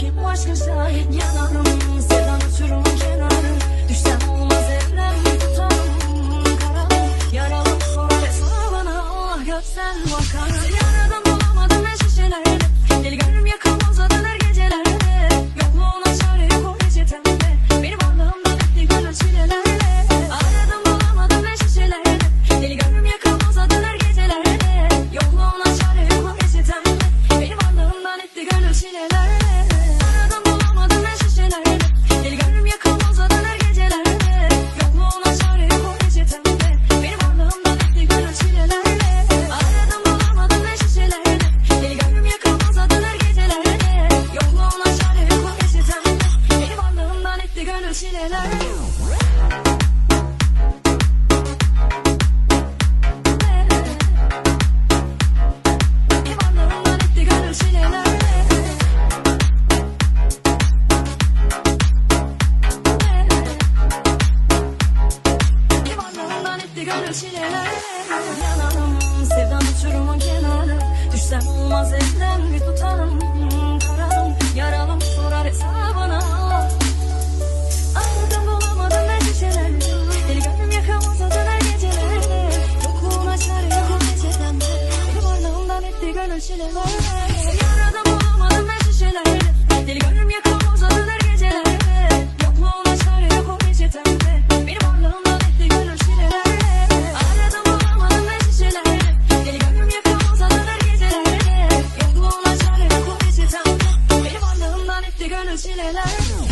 Kim başkasa yanarım Sevdan uçurum kenarı. Düşsem olmaz evlerimi tutarım Kararım yaralım sonra Resme bana ah gör sen bakarım Yaradan bulamadım ne şişelerde köşeler. Yalanım, sevdam uçurumun kenarı. ölçüler Yaradım olamadım ben şişeler Deli gönlüm yakam uzadı der Yok mu ona çare yok o reçetemde Benim varlığımdan etti gönül şireler Aradım olamadım ben şişeler Deli gönlüm yakam uzadı der geceler Yok mu ona çare yok o reçetemde Benim varlığımdan etti gönül